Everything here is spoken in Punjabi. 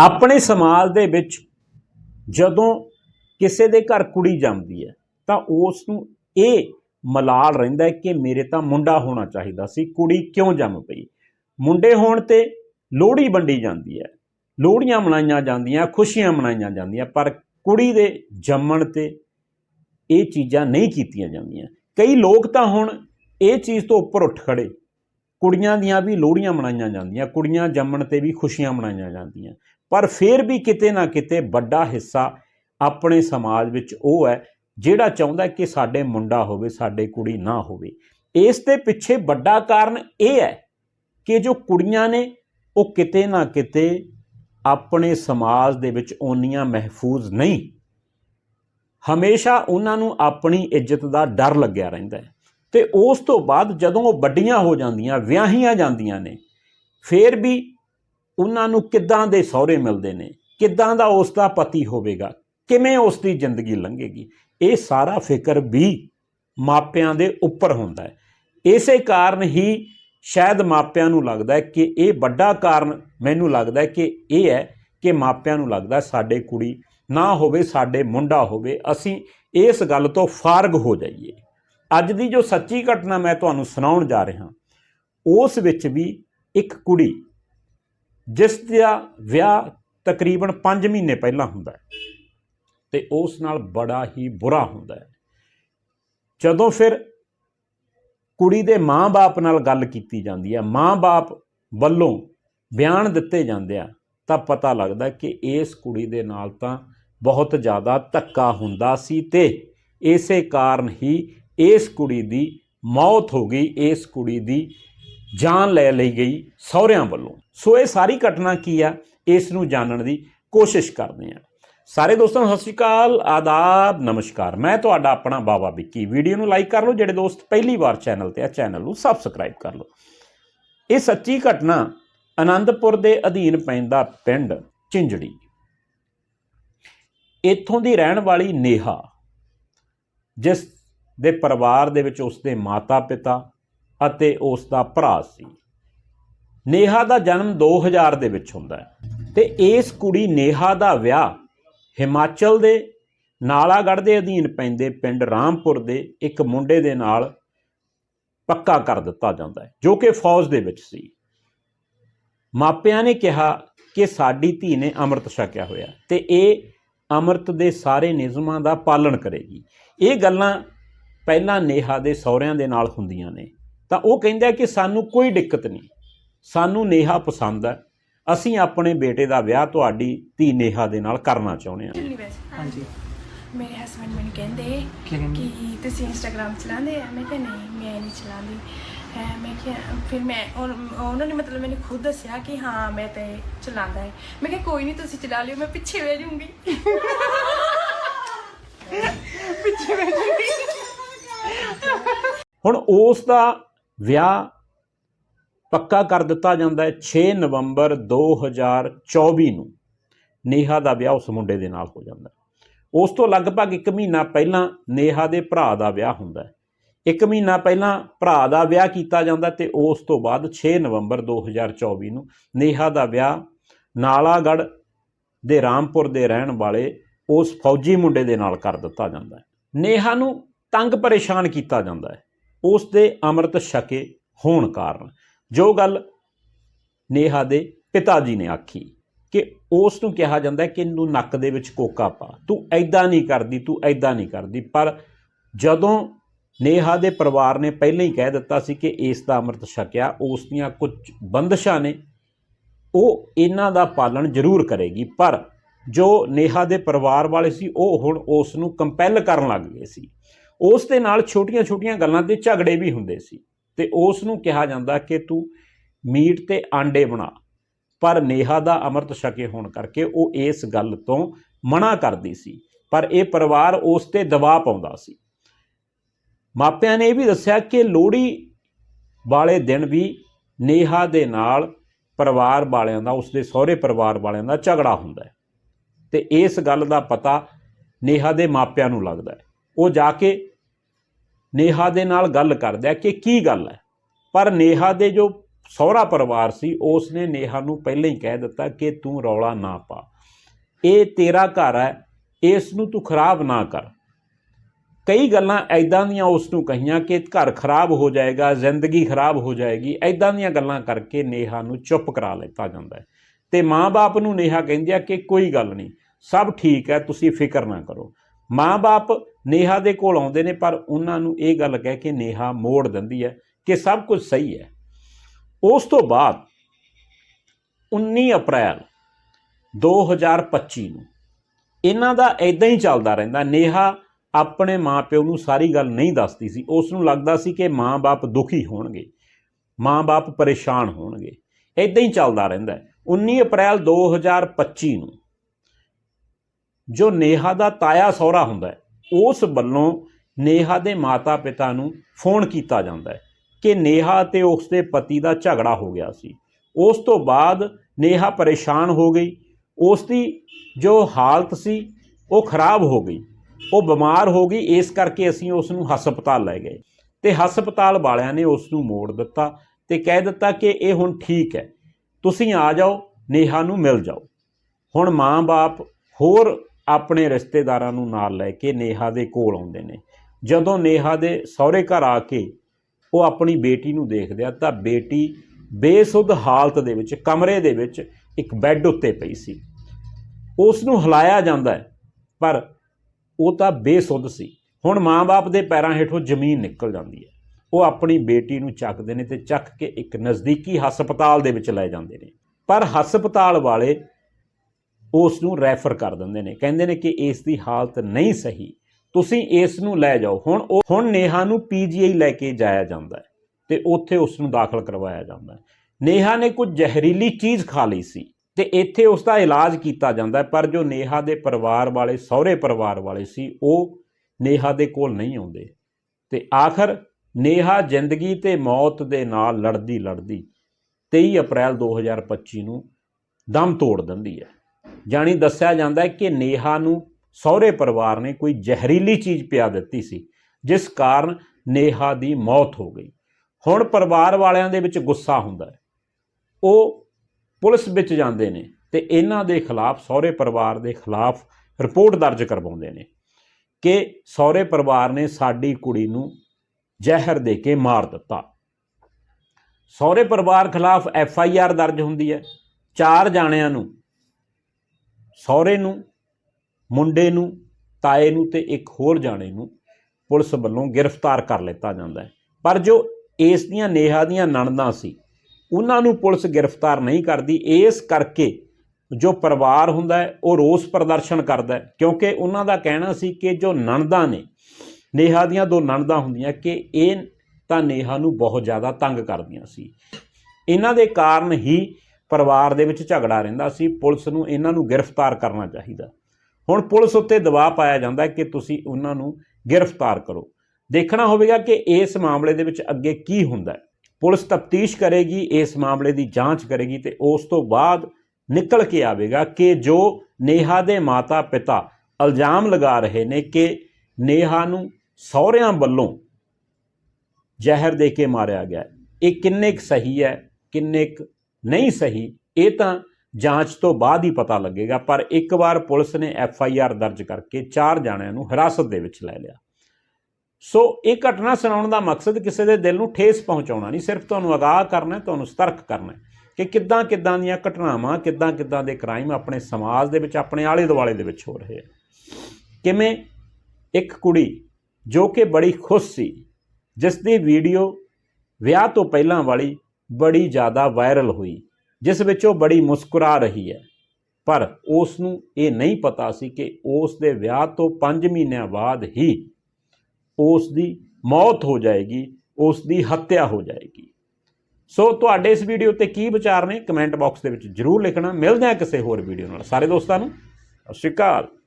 ਆਪਣੇ ਸਮਾਜ ਦੇ ਵਿੱਚ ਜਦੋਂ ਕਿਸੇ ਦੇ ਘਰ ਕੁੜੀ ਜੰਮਦੀ ਹੈ, ਤਾਂ ਉਸ ਨੂੰ ਇਹ ਮਲਾਲ ਰਹਿੰਦਾ ਕਿ ਮੇਰੇ ਤਾਂ ਮੁੰਡਾ ਹੋਣਾ ਚਾਹੀਦਾ ਸੀ, ਕੁੜੀ ਕਿਉਂ ਜੰਮ ਪਈ? ਮੁੰਡੇ ਹੋਣ ਤੇ ਲੋਹੜੀ ਵੰਡੀ ਜਾਂਦੀ ਹੈ, ਲੋਹੜੀਆਂ ਮਨਾਈਆਂ ਜਾਂਦੀਆਂ, ਖੁਸ਼ੀਆਂ ਮਨਾਈਆਂ ਜਾਂਦੀਆਂ, ਪਰ ਕੁੜੀ ਦੇ ਜੰਮਣ ਤੇ ਇਹ ਚੀਜ਼ਾਂ ਨਹੀਂ ਕੀਤੀਆਂ ਜਾਂਦੀਆਂ। ਕਈ ਲੋਕ ਤਾਂ ਹੁਣ ਇਹ ਚੀਜ਼ ਤੋਂ ਉੱਪਰ ਉੱਠ ਖੜੇ। ਕੁੜੀਆਂ ਦੀਆਂ ਵੀ ਲੋਹੜੀਆਂ ਮਨਾਈਆਂ ਜਾਂਦੀਆਂ, ਕੁੜੀਆਂ ਜੰਮਣ ਤੇ ਵੀ ਖੁਸ਼ੀਆਂ ਮਨਾਈਆਂ ਜਾਂਦੀਆਂ। ਪਰ ਫਿਰ ਵੀ ਕਿਤੇ ਨਾ ਕਿਤੇ ਵੱਡਾ ਹਿੱਸਾ ਆਪਣੇ ਸਮਾਜ ਵਿੱਚ ਉਹ ਹੈ ਜਿਹੜਾ ਚਾਹੁੰਦਾ ਕਿ ਸਾਡੇ ਮੁੰਡਾ ਹੋਵੇ, ਸਾਡੇ ਕੁੜੀ ਨਾ ਹੋਵੇ। ਇਸ ਦੇ ਪਿੱਛੇ ਵੱਡਾ ਕਾਰਨ ਇਹ ਹੈ ਕਿ ਜੋ ਕੁੜੀਆਂ ਨੇ, ਉਹ ਕਿਤੇ ਨਾ ਕਿਤੇ ਆਪਣੇ ਸਮਾਜ ਦੇ ਵਿੱਚ ਓਨੀਆਂ ਮਹਿਫੂਜ਼ ਨਹੀਂ। ਹਮੇਸ਼ਾ ਉਹਨਾਂ ਨੂੰ ਆਪਣੀ ਇੱਜ਼ਤ ਦਾ ਡਰ ਲੱਗਿਆ ਰਹਿੰਦਾ ਹੈ। ਤੇ ਉਸ ਤੋਂ ਬਾਅਦ ਜਦੋਂ ਉਹ ਵੱਡੀਆਂ ਹੋ ਜਾਂਦੀਆਂ, ਵਿਆਹੀਆਂ ਜਾਂਦੀਆਂ ਨੇ, ਫਿਰ ਵੀ ਉਹਨਾਂ ਨੂੰ ਕਿੱਦਾਂ ਦੇ ਸਹੁਰੇ ਮਿਲਦੇ ਨੇ? ਕਿੱਦਾਂ ਦਾ ਉਸ ਦਾ ਪਤੀ ਹੋਵੇਗਾ? ਕਿਵੇਂ ਉਸ ਦੀ ਜ਼ਿੰਦਗੀ ਲੰਘੇਗੀ? ਇਹ ਸਾਰਾ ਫਿਕਰ ਵੀ ਮਾਪਿਆਂ ਦੇ ਉੱਪਰ ਹੁੰਦਾ ਹੈ। ਇਸੇ ਕਾਰਨ ਹੀ ਸ਼ਾਇਦ ਮਾਪਿਆਂ ਨੂੰ ਲੱਗਦਾ ਹੈ ਕਿ ਇਹ ਵੱਡਾ ਕਾਰਨ ਮੈਨੂੰ ਲੱਗਦਾ ਹੈ ਕਿ ਇਹ ਹੈ ਕਿ ਮਾਪਿਆਂ ਨੂੰ ਲੱਗਦਾ ਸਾਡੇ ਕੁੜੀ ਨਾ ਹੋਵੇ, ਸਾਡੇ ਮੁੰਡਾ ਹੋਵੇ, ਅਸੀਂ ਇਸ ਗੱਲ ਤੋਂ ਫਾਰਗ ਹੋ ਜਾਈਏ। ਅੱਜ ਦੀ ਜੋ ਸੱਚੀ ਘਟਨਾ ਮੈਂ ਤੁਹਾਨੂੰ ਸੁਣਾਉਣ ਜਾ ਰਿਹਾ, ਉਸ ਵਿੱਚ ਵੀ ਇੱਕ ਕੁੜੀ ਜਿਸ ਦਾ ਵਿਆਹ ਤਕਰੀਬਨ 5 ਮਹੀਨੇ ਪਹਿਲਾਂ ਹੁੰਦਾ ਹੈ ਤੇ ਉਸ ਨਾਲ ਬੜਾ ਹੀ ਬੁਰਾ ਹੁੰਦਾ ਹੈ। ਜਦੋਂ ਫਿਰ ਕੁੜੀ ਦੇ ਮਾਂ-ਬਾਪ ਨਾਲ ਗੱਲ ਕੀਤੀ ਜਾਂਦੀ ਹੈ, ਮਾਂ-ਬਾਪ ਵੱਲੋਂ ਬਿਆਨ ਦਿੱਤੇ ਜਾਂਦੇ ਆ, ਤਾਂ ਪਤਾ ਲੱਗਦਾ ਕਿ ਇਸ ਕੁੜੀ ਦੇ ਨਾਲ ਤਾਂ ਬਹੁਤ ਜ਼ਿਆਦਾ ਧੱਕਾ ਹੁੰਦਾ ਸੀ ਤੇ ਇਸੇ ਕਾਰਨ ਹੀ ਇਸ ਕੁੜੀ ਦੀ ਮੌਤ ਹੋ ਗਈ, ਇਸ ਕੁੜੀ ਦੀ ਜਾਨ ਲੈ ਲਈ ਗਈ ਸਹੁਰਿਆਂ ਵੱਲੋਂ। ਸੋ ਇਹ ਸਾਰੀ ਘਟਨਾ ਕੀ ਆ, ਇਸ ਨੂੰ ਜਾਣਨ ਦੀ ਕੋਸ਼ਿਸ਼ ਕਰਦੇ ਆ ਸਾਰੇ ਦੋਸਤਾਂ ਨੂੰ ਸਤਿ ਸ਼੍ਰੀ ਅਕਾਲ, ਆਦਾਬ, ਨਮਸਕਾਰ। ਮੈਂ ਤੁਹਾਡਾ ਆਪਣਾ ਬਾਬਾ ਵਿੱਕੀ। ਵੀਡੀਓ ਨੂੰ ਲਾਈਕ ਕਰ ਲਓ, ਜਿਹੜੇ ਦੋਸਤ ਪਹਿਲੀ ਵਾਰ ਚੈਨਲ ਤੇ ਆ, ਚੈਨਲ ਨੂੰ ਸਬਸਕ੍ਰਾਈਬ ਕਰ ਲਓ। ਇਹ ਸੱਚੀ ਘਟਨਾ ਆਨੰਦਪੁਰ ਦੇ ਅਧੀਨ ਪੈਂਦਾ ਪਿੰਡ ਚਿੰਜੜੀ ਇੱਥੋਂ ਦੀ ਰਹਿਣ ਵਾਲੀ ਨੇਹਾ, ਜਿਸ ਦੇ ਪਰਿਵਾਰ ਦੇ ਵਿੱਚ ਉਸਦੇ ਮਾਤਾ-ਪਿਤਾ ਅਤੇ ਉਸ ਦਾ ਭਰਾ ਸੀ। ਨੇਹਾ ਦਾ ਜਨਮ 2000 ਦੇ ਵਿੱਚ ਹੁੰਦਾ ਹੈ। ਤੇ ਇਸ ਕੁੜੀ ਨੇਹਾ ਦਾ ਵਿਆਹ ਹਿਮਾਚਲ ਦੇ ਨਾਲਾਗੜ੍ਹ ਦੇ ਅਧੀਨ ਪੈਂਦੇ ਪਿੰਡ ਰਾਮਪੁਰ ਦੇ ਇੱਕ ਮੁੰਡੇ ਦੇ ਨਾਲ ਪੱਕਾ ਕਰ ਦਿੱਤਾ ਜਾਂਦਾ ਹੈ, ਜੋ ਕਿ ਫੌਜ ਦੇ ਵਿੱਚ ਸੀ। ਮਾਪਿਆਂ ਨੇ ਕਿਹਾ ਕਿ ਸਾਡੀ ਧੀ ਨੇ ਅੰਮ੍ਰਿਤ ਛਕਿਆ ਹੋਇਆ ਤੇ ਇਹ ਅੰਮ੍ਰਿਤ ਦੇ ਸਾਰੇ ਨਿਯਮਾਂ ਦਾ ਪਾਲਣ ਕਰੇਗੀ। ਇਹ ਗੱਲਾਂ ਪਹਿਲਾਂ ਨੇਹਾ ਦੇ ਸਹੁਰਿਆਂ ਦੇ ਨਾਲ ਹੁੰਦੀਆਂ ਨੇ। ਤਾਂ ਉਹ ਕਹਿੰਦਾ ਕਿ ਸਾਨੂੰ ਕੋਈ ਦਿੱਕਤ ਨਹੀਂ। ਸਾਨੂੰ ਨੇਹਾ ਪਸੰਦ ਹੈ। ਅਸੀਂ ਆਪਣੇ ਬੇਟੇ ਦਾ ਵਿਆਹ ਤੁਹਾਡੀ ਧੀ ਨੇਹਾ ਦੇ ਨਾਲ ਕਰਨਾ ਚਾਹੁੰਦੇ ਹਾਂ। ਚੁੰਨੀ ਵੈਸੇ ਹਾਂਜੀ। ਮੇਰੇ ਹਸਬੰਡ ਮੈਨੂੰ ਕਹਿੰਦੇ ਕੀ ਕਹਿੰਦੇ? ਕਿ ਤੁਸੀਂ ਇੰਸਟਾਗ੍ਰam ਚਲਾਉਂਦੇ ਆ? ਮੈਂ ਕਿਹਾ ਨਹੀਂ ਮੈਂ ਨਹੀਂ ਚਲਾਉਂਦੀ। ਹੈ ਮੈਂ ਕਿਹਾ ਫਿਰ ਮੈਂ ਔਰ ਉਹਨਾਂ ਨੇ ਮਤਲਬ ਮੈਨੂੰ ਖੁਦ ਦੱਸਿਆ ਕਿ ਹਾਂ ਮੈਂ ਤੇ ਚਲਾਉਂਦਾ ਹੈ ਮੈਂ ਕਿਹਾ ਕੋਈ ਨਹੀਂ ਤੁਸੀਂ ਚਲਾ ਲਿਓ ਮੈਂ ਪਿੱਛੇ ਬਹਿ ਜਾਊਂਗੀ। ਪਿੱਛੇ ਬਹਿ ਜਾਊਂਗੀ। ਹੁਣ ਉਸ ਦਾ ਵਿਆਹ ਪੱਕਾ ਕਰ ਦਿੱਤਾ ਜਾਂਦਾ ਹੈ 6 ਨਵੰਬਰ 2024 ਨੂੰ। ਨੇਹਾ ਦਾ ਵਿਆਹ ਉਸ ਮੁੰਡੇ ਦੇ ਨਾਲ ਹੋ ਜਾਂਦਾ ਉਸ ਤੋਂ ਲਗਭਗ 1 ਮਹੀਨਾ ਪਹਿਲਾਂ ਨੇਹਾ ਦੇ ਭਰਾ ਦਾ ਵਿਆਹ ਹੁੰਦਾ ਹੈ। 1 ਮਹੀਨਾ ਪਹਿਲਾਂ ਭਰਾ ਦਾ ਵਿਆਹ ਕੀਤਾ ਜਾਂਦਾ ਤੇ ਉਸ ਤੋਂ ਬਾਅਦ 6 ਨਵੰਬਰ 2024 ਨੂੰ ਨੇਹਾ ਦਾ ਵਿਆਹ ਨਾਲਾਗੜ੍ਹ ਦੇ ਰਾਮਪੁਰ ਦੇ ਰਹਿਣ ਵਾਲੇ ਉਸ ਫੌਜੀ ਮੁੰਡੇ ਦੇ ਨਾਲ ਕਰ ਦਿੱਤਾ ਜਾਂਦਾ ਹੈ। ਨੇਹਾ ਨੂੰ ਤੰਗ ਪਰੇਸ਼ਾਨ ਕੀਤਾ ਜਾਂਦਾ ਹੈ। ਉਸ ਦੇ ਅੰਮ੍ਰਿਤ ਛਕੇ ਹੋਣ ਕਾਰਨ। ਜੋ ਗੱਲ ਨੇਹਾ ਦੇ ਪਿਤਾ ਜੀ ਨੇ ਆਖੀ, ਕਿ ਉਸ ਨੂੰ ਕਿਹਾ ਜਾਂਦਾ ਕਿ ਨੂੰ ਨੱਕ ਦੇ ਵਿੱਚ ਕੋਕਾ ਪਾ। ਤੂੰ ਐਦਾਂ ਨਹੀਂ ਕਰਦੀ, ਤੂੰ ਐਦਾਂ ਨਹੀਂ ਕਰਦੀ। ਪਰ ਜਦੋਂ ਨੇਹਾ ਦੇ ਪਰਿਵਾਰ ਨੇ ਪਹਿਲਾਂ ਹੀ ਕਹਿ ਦਿੱਤਾ ਸੀ ਕਿ ਇਸ ਦਾ ਅੰਮ੍ਰਿਤ ਛਕਿਆ, ਉਸ ਦੀਆਂ ਕੁਝ ਬੰਦਸ਼ਾਂ ਨੇ, ਉਹ ਇਹਨਾਂ ਦਾ ਪਾਲਣ ਜ਼ਰੂਰ ਕਰੇਗੀ। ਪਰ ਜੋ ਨੇਹਾ ਦੇ ਪਰਿਵਾਰ ਵਾਲੇ ਸੀ, ਉਹ ਹੁਣ ਉਸ ਨੂੰ ਕੰਪੈਲ ਕਰਨ ਲੱਗ ਗਏ ਸੀ। ਉਸ ਦੇ ਨਾਲ ਛੋਟੀਆਂ-ਛੋਟੀਆਂ ਗੱਲਾਂ ਤੇ ਝਗੜੇ ਵੀ ਹੁੰਦੇ ਸੀ। ਤੇ ਉਸ ਨੂੰ ਕਿਹਾ ਜਾਂਦਾ ਕਿ ਤੂੰ ਮੀਟ ਤੇ ਆਂਡੇ ਬਣਾ, ਪਰ ਨੇਹਾ ਦਾ ਅੰਮ੍ਰਿਤ ਛਕੇ ਹੋਣ ਕਰਕੇ ਉਹ ਇਸ ਗੱਲ ਤੋਂ ਮਨਾ ਕਰਦੀ ਸੀ, ਪਰ ਇਹ ਪਰਿਵਾਰ ਉਸ ਤੇ ਦਬਾਅ ਪਾਉਂਦਾ ਸੀ। ਮਾਪਿਆਂ ਨੇ ਇਹ ਵੀ ਦੱਸਿਆ ਕਿ ਲੋਹੜੀ ਵਾਲੇ ਦਿਨ ਵੀ ਨੇਹਾ ਦੇ ਨਾਲ ਪਰਿਵਾਰ ਵਾਲਿਆਂ ਦਾ ਉਸਦੇ ਸਹੁਰੇ ਪਰਿਵਾਰ ਵਾਲਿਆਂ ਦਾ ਝਗੜਾ ਹੁੰਦਾ ਹੈ। ਤੇ ਇਸ ਗੱਲ ਦਾ ਪਤਾ ਨੇਹਾ ਦੇ ਮਾਪਿਆਂ ਨੂੰ ਲੱਗਦਾ ਹੈ। ਉਹ ਜਾ ਕੇ ਨੇਹਾ ਦੇ ਨਾਲ ਗੱਲ ਕਰਦਾ ਕਿ ਕੀ ਗੱਲ ਹੈ। ਪਰ ਨੇਹਾ ਦੇ ਜੋ ਸਹੁਰਾ ਪਰਿਵਾਰ ਸੀ ਉਸ ਨੇ ਨੇਹਾ ਨੂੰ ਪਹਿਲਾਂ ਹੀ ਕਹਿ ਦਿੱਤਾ ਕਿ ਤੂੰ ਰੌਲਾ ਨਾ ਪਾ। ਇਹ ਤੇਰਾ ਘਰ ਹੈ, ਇਸ ਨੂੰ ਤੂੰ ਖਰਾਬ ਨਾ ਕਰ। ਕਈ ਗੱਲਾਂ ਐਦਾਂ ਦੀਆਂ ਉਸ ਨੂੰ ਕਹੀਆਂ ਕਿ ਘਰ ਖਰਾਬ ਹੋ ਜਾਏਗਾ, ਜ਼ਿੰਦਗੀ ਖਰਾਬ ਹੋ ਜਾਏਗੀ ਐਦਾਂ ਦੀਆਂ ਗੱਲਾਂ ਕਰਕੇ ਨੇਹਾ ਨੂੰ ਚੁੱਪ ਕਰਾ ਲਿੱਤਾ ਜਾਂਦਾ ਹੈ। ਤੇ ਮਾਂ-ਬਾਪ ਨੂੰ ਨੇਹਾ ਕਹਿੰਦੀ ਆ ਕਿ ਕੋਈ ਗੱਲ ਨਹੀਂ, ਸਭ ਠੀਕ ਹੈ, ਤੁਸੀਂ ਫਿਕਰ ਨਾ ਕਰੋ। ਮਾਂ-ਬਾਪ ਨੇਹਾ ਦੇ ਕੋਲ ਆਉਂਦੇ ਨੇ, ਪਰ ਉਹਨਾਂ ਨੂੰ ਇਹ ਗੱਲ ਕਹਿ ਕੇ ਨੇਹਾ ਮੋੜ ਦਿੰਦੀ ਹੈ ਕਿ ਸਭ ਕੁਝ ਸਹੀ ਹੈ। ਉਸ ਤੋਂ ਬਾਅਦ 19 ਅਪ੍ਰੈਲ 2025 ਨੂੰ ਇਹਨਾਂ ਦਾ ਐਦਾਂ ਹੀ ਚੱਲਦਾ ਰਹਿੰਦਾ। ਨੇਹਾ ਆਪਣੇ ਮਾਪਿਓ ਨੂੰ ਸਾਰੀ ਗੱਲ ਨਹੀਂ ਦੱਸਦੀ ਸੀ। ਉਸ ਨੂੰ ਲੱਗਦਾ ਸੀ ਕਿ ਮਾਂ-ਬਾਪ ਦੁਖੀ ਹੋਣਗੇ, ਮਾਂ-ਬਾਪ ਪਰੇਸ਼ਾਨ ਹੋਣਗੇ। ਐਦਾਂ ਹੀ ਚੱਲਦਾ ਰਹਿੰਦਾ ਹੈ। 19 ਅਪ੍ਰੈਲ 2025 ਨੂੰ ਜੋ ਨੇਹਾ ਦਾ ਤਾਇਆ ਸਹੁਰਾ ਹੁੰਦਾ ਹੈ, ਉਸ ਵੱਲੋਂ ਨੇਹਾ ਦੇ ਮਾਤਾ-ਪਿਤਾ ਨੂੰ ਫੋਨ ਕੀਤਾ ਜਾਂਦਾ ਹੈ ਕਿ ਨੇਹਾ ਤੇ ਉਸ ਦੇ ਪਤੀ ਦਾ ਝਗੜਾ ਹੋ ਗਿਆ ਸੀ। ਉਸ ਤੋਂ ਬਾਅਦ ਨੇਹਾ ਪਰੇਸ਼ਾਨ ਹੋ ਗਈ। ਉਸ ਦੀ ਜੋ ਹਾਲਤ ਸੀ, ਉਹ ਖਰਾਬ ਹੋ ਗਈ। ਉਹ ਬਿਮਾਰ ਹੋ ਗਈ। ਇਸ ਕਰਕੇ ਅਸੀਂ ਉਸ ਨੂੰ ਹਸਪਤਾਲ ਲੈ ਗਏ ਤੇ ਹਸਪਤਾਲ ਵਾਲਿਆਂ ਨੇ ਉਸ ਨੂੰ ਮੋੜ ਦਿੱਤਾ ਤੇ ਕਹਿ ਦਿੱਤਾ ਕਿ ਇਹ ਹੁਣ ਠੀਕ ਹੈ। ਤੁਸੀਂ ਆ ਜਾਓ, ਨੇਹਾ ਨੂੰ ਮਿਲ ਜਾਓ। ਹੁਣ ਮਾਂ-ਬਾਪ ਹੋਰ ਆਪਣੇ ਰਿਸ਼ਤੇਦਾਰਾਂ ਨੂੰ ਨਾਲ ਲੈ ਕੇ ਨੇਹਾ ਦੇ ਕੋਲ ਆਉਂਦੇ ਨੇ। ਜਦੋਂ ਨੇਹਾ ਦੇ ਸਹੁਰੇ ਘਰ ਆ ਕੇ ਉਹ ਆਪਣੀ ਬੇਟੀ ਨੂੰ ਦੇਖਦੇ ਆ ਤਾਂ ਬੇਟੀ ਬੇਸੁੱਧ ਹਾਲਤ ਦੇ ਵਿੱਚ, ਕਮਰੇ ਦੇ ਵਿੱਚ ਇੱਕ ਬੈੱਡ ਉੱਤੇ ਪਈ ਸੀ। ਉਸ ਨੂੰ ਹਿਲਾਇਆ ਜਾਂਦਾ ਹੈ, ਪਰ ਉਹ ਤਾਂ ਬੇਸੁੱਧ ਸੀ। ਹੁਣ ਮਾਂ-ਬਾਪ ਦੇ ਪੈਰਾਂ ਹੇਠੋਂ ਜ਼ਮੀਨ ਨਿਕਲ ਜਾਂਦੀ ਹੈ। ਉਹ ਆਪਣੀ ਬੇਟੀ ਨੂੰ ਚੱਕਦੇ ਨੇ ਤੇ ਚੱਕ ਕੇ ਇੱਕ ਨਜ਼ਦੀਕੀ ਹਸਪਤਾਲ ਦੇ ਵਿੱਚ ਲੈ ਜਾਂਦੇ ਨੇ। ਪਰ ਹਸਪਤਾਲ ਵਾਲੇ ਉਸ ਨੂੰ ਰੈਫਰ ਕਰ ਦਿੰਦੇ ਨੇ। ਕਹਿੰਦੇ ਨੇ ਕਿ ਇਸ ਦੀ ਹਾਲਤ ਨਹੀਂ ਸਹੀ। ਤੁਸੀਂ ਇਸ ਨੂੰ ਲੈ ਜਾਓ। ਹੁਣ ਉਹ ਹੁਣ ਨੇਹਾ ਨੂੰ ਪੀਜੀਆਈ ਲੈ ਕੇ ਜਾਇਆ ਜਾਂਦਾ ਹੈ ਤੇ ਉੱਥੇ ਉਸ ਨੂੰ ਦਾਖਲ ਕਰਵਾਇਆ ਜਾਂਦਾ ਹੈ। ਨੇਹਾ ਨੇ ਕੁਝ ਜ਼ਹਿਰੀਲੀ ਚੀਜ਼ ਖਾ ਲਈ ਸੀ ਤੇ ਇੱਥੇ ਉਸ ਦਾ ਇਲਾਜ ਕੀਤਾ ਜਾਂਦਾ ਪਰ ਜੋ ਨੇਹਾ ਦੇ ਪਰਿਵਾਰ ਵਾਲੇ, ਸਹੁਰੇ ਪਰਿਵਾਰ ਵਾਲੇ ਸੀ, ਉਹ ਨੇਹਾ ਦੇ ਕੋਲ ਨਹੀਂ ਆਉਂਦੇ। ਤੇ ਆਖਰ ਨੇਹਾ ਜ਼ਿੰਦਗੀ ਤੇ ਮੌਤ ਦੇ ਨਾਲ ਲੜਦੀ ਲੜਦੀ 23 ਅਪ੍ਰੈਲ 2025 ਨੂੰ ਦਮ ਤੋੜ ਦਿੰਦੀ ਹੈ। ਜਾਣੀ ਦੱਸਿਆ ਜਾਂਦਾ ਹੈ ਕਿ ਨੇਹਾ ਨੂੰ ਸਹੁਰੇ ਪਰਿਵਾਰ ਨੇ ਕੋਈ ਜ਼ਹਿਰੀਲੀ ਚੀਜ਼ ਪਿਆ ਦਿੱਤੀ ਸੀ, ਜਿਸ ਕਾਰਨ ਨੇਹਾ ਦੀ ਮੌਤ ਹੋ ਗਈ। ਹੁਣ ਪਰਿਵਾਰ ਵਾਲਿਆਂ ਦੇ ਵਿੱਚ ਗੁੱਸਾ ਹੁੰਦਾ ਹੈ। ਉਹ ਪੁਲਿਸ ਵਿੱਚ ਜਾਂਦੇ ਨੇ ਤੇ ਇਹਨਾਂ ਦੇ ਖਿਲਾਫ, ਸਹੁਰੇ ਪਰਿਵਾਰ ਦੇ ਖਿਲਾਫ ਰਿਪੋਰਟ ਦਰਜ ਕਰਵਾਉਂਦੇ ਨੇ ਕਿ ਸਹੁਰੇ ਪਰਿਵਾਰ ਨੇ ਸਾਡੀ ਕੁੜੀ ਨੂੰ ਜ਼ਹਿਰ ਦੇ ਕੇ ਮਾਰ ਦਿੱਤਾ। ਸਹੁਰੇ ਪਰਿਵਾਰ ਖਿਲਾਫ ਐਫ ਆਈ ਆਰ ਦਰਜ ਹੁੰਦੀ ਹੈ। ਚਾਰ ਜਾਣਿਆਂ ਨੂੰ ਸਹੁਰੇ ਨੂੰ, ਮੁੰਡੇ ਨੂੰ, ਤਾਏ ਨੂੰ ਤੇ ਇੱਕ ਹੋਰ ਜਾਣੇ ਨੂੰ ਪੁਲਿਸ ਵੱਲੋਂ ਗ੍ਰਿਫਤਾਰ ਕਰ ਲਿੱਤਾ ਜਾਂਦਾ ਹੈ। ਪਰ ਜੋ ਇਸ ਦੀਆਂ ਨੇਹਾ ਦੀਆਂ ਨਣਦਾਂ ਸੀ, ਉਹਨਾਂ ਨੂੰ ਪੁਲਿਸ ਗ੍ਰਿਫਤਾਰ ਨਹੀਂ ਕਰਦੀ। ਇਸ ਕਰਕੇ ਜੋ ਪਰਿਵਾਰ ਹੁੰਦਾ ਹੈ, ਉਹ ਰੋਸ ਪ੍ਰਦਰਸ਼ਨ ਕਰਦਾ ਹੈ, ਕਿਉਂਕਿ ਉਹਨਾਂ ਦਾ ਕਹਿਣਾ ਸੀ ਕਿ ਜੋ ਨਣਦਾਂ ਨੇ, ਨੇਹਾ ਦੀਆਂ ਦੋ ਨਣਦਾਂ ਹੁੰਦੀਆਂ, ਕਿ ਇਹ ਤਾਂ ਨੇਹਾ ਨੂੰ ਬਹੁਤ ਜ਼ਿਆਦਾ ਤੰਗ ਕਰਦੀਆਂ ਸੀ। ਇਹਨਾਂ ਦੇ ਕਾਰਨ ਹੀ ਪਰਿਵਾਰ ਦੇ ਵਿੱਚ ਝਗੜਾ ਰਹਿੰਦਾ ਸੀ, ਪੁਲਿਸ ਨੂੰ ਇਹਨਾਂ ਨੂੰ ਗ੍ਰਿਫਤਾਰ ਕਰਨਾ ਚਾਹੀਦਾ। ਹੁਣ ਪੁਲਿਸ ਉੱਤੇ ਦਬਾਅ ਪਾਇਆ ਜਾਂਦਾ ਕਿ ਤੁਸੀਂ ਉਹਨਾਂ ਨੂੰ ਗ੍ਰਿਫਤਾਰ ਕਰੋ। ਦੇਖਣਾ ਹੋਵੇਗਾ ਕਿ ਇਸ ਮਾਮਲੇ ਦੇ ਵਿੱਚ ਅੱਗੇ ਕੀ ਹੁੰਦਾ ਹੈ। ਪੁਲਿਸ ਤਫਤੀਸ਼ ਕਰੇਗੀ, ਇਸ ਮਾਮਲੇ ਦੀ ਜਾਂਚ ਕਰੇਗੀ ਤੇ ਉਸ ਤੋਂ ਬਾਅਦ ਨਿਕਲ ਕੇ ਆਵੇਗਾ ਕਿ ਜੋ ਨੇਹਾ ਦੇ ਮਾਤਾ ਪਿਤਾ ਇਲਜ਼ਾਮ ਲਗਾ ਰਹੇ ਨੇ ਕਿ ਨੇਹਾ ਨੂੰ ਸਹੁਰਿਆਂ ਵੱਲੋਂ ਜ਼ਹਿਰ ਦੇ ਕੇ ਮਾਰਿਆ ਗਿਆ ਇਹ ਕਿੰਨੇ ਕੁ ਸਹੀ ਹੈ, ਕਿੰਨੇ ਕੁ ਨਹੀਂ ਸਹੀ, ਇਹ ਤਾਂ ਜਾਂਚ ਤੋਂ ਬਾਅਦ ਹੀ ਪਤਾ ਲੱਗੇਗਾ, ਪਰ ਇੱਕ ਵਾਰ ਪੁਲਿਸ ਨੇ ਐਫ ਆਈ ਆਰ ਦਰਜ ਕਰਕੇ ਚਾਰ ਜਾਣਿਆਂ ਨੂੰ ਹਿਰਾਸਤ ਦੇ ਵਿੱਚ ਲੈ ਲਿਆ। ਸੋ ਇਹ ਘਟਨਾ ਸੁਣਾਉਣ ਦਾ ਮਕਸਦ ਕਿਸੇ ਦੇ ਦਿਲ ਨੂੰ ਠੇਸ ਪਹੁੰਚਾਉਣਾ ਨਹੀਂ, ਸਿਰਫ ਤੁਹਾਨੂੰ ਅਗਾਹ ਕਰਨਾ ਤੁਹਾਨੂੰ ਸਤਰਕ ਕਰਨਾ ਕਿ ਕਿੱਦਾਂ ਕਿੱਦਾਂ ਦੀਆਂ ਘਟਨਾਵਾਂ, ਕਿੱਦਾਂ ਕਿੱਦਾਂ ਦੇ ਕ੍ਰਾਈਮ ਆਪਣੇ ਸਮਾਜ ਦੇ ਵਿੱਚ, ਆਪਣੇ ਆਲੇ ਦੁਆਲੇ ਦੇ ਵਿੱਚ ਹੋ ਰਹੇ ਆ ਕਿਵੇਂ ਇੱਕ ਕੁੜੀ ਜੋ ਕਿ ਬੜੀ ਖੁਸ਼ ਸੀ, ਜਿਸ ਦੀ ਵੀਡੀਓ ਵਿਆਹ ਤੋਂ ਪਹਿਲਾਂ ਵਾਲੀ ਬੜੀ ਜ਼ਿਆਦਾ ਵਾਇਰਲ ਹੋਈ, ਜਿਸ ਵਿੱਚ ਉਹ ਬੜੀ ਮੁਸਕਰਾ ਰਹੀ ਹੈ। ਪਰ ਉਸ ਨੂੰ ਇਹ ਨਹੀਂ ਪਤਾ ਸੀ ਕਿ ਉਸ ਦੇ ਵਿਆਹ ਤੋਂ 5 ਮਹੀਨਿਆਂ ਬਾਅਦ ਹੀ ਉਸ ਦੀ ਮੌਤ ਹੋ ਜਾਏਗੀ, ਉਸ ਦੀ ਹੱਤਿਆ ਹੋ ਜਾਏਗੀ। ਸੋ ਤੁਹਾਡੇ ਇਸ ਵੀਡੀਓ ਤੇ ਕੀ ਵਿਚਾਰ ਨੇ? ਕਮੈਂਟ ਬਾਕਸ ਦੇ ਵਿੱਚ ਜਰੂਰ ਲਿਖਣਾ। ਮਿਲਦੇ ਹਾਂ ਕਿਸੇ ਹੋਰ ਵੀਡੀਓ ਨਾਲ। ਸਾਰੇ ਦੋਸਤਾਂ ਨੂੰ, ਸਤਿ ਸ਼੍ਰੀ ਅਕਾਲ।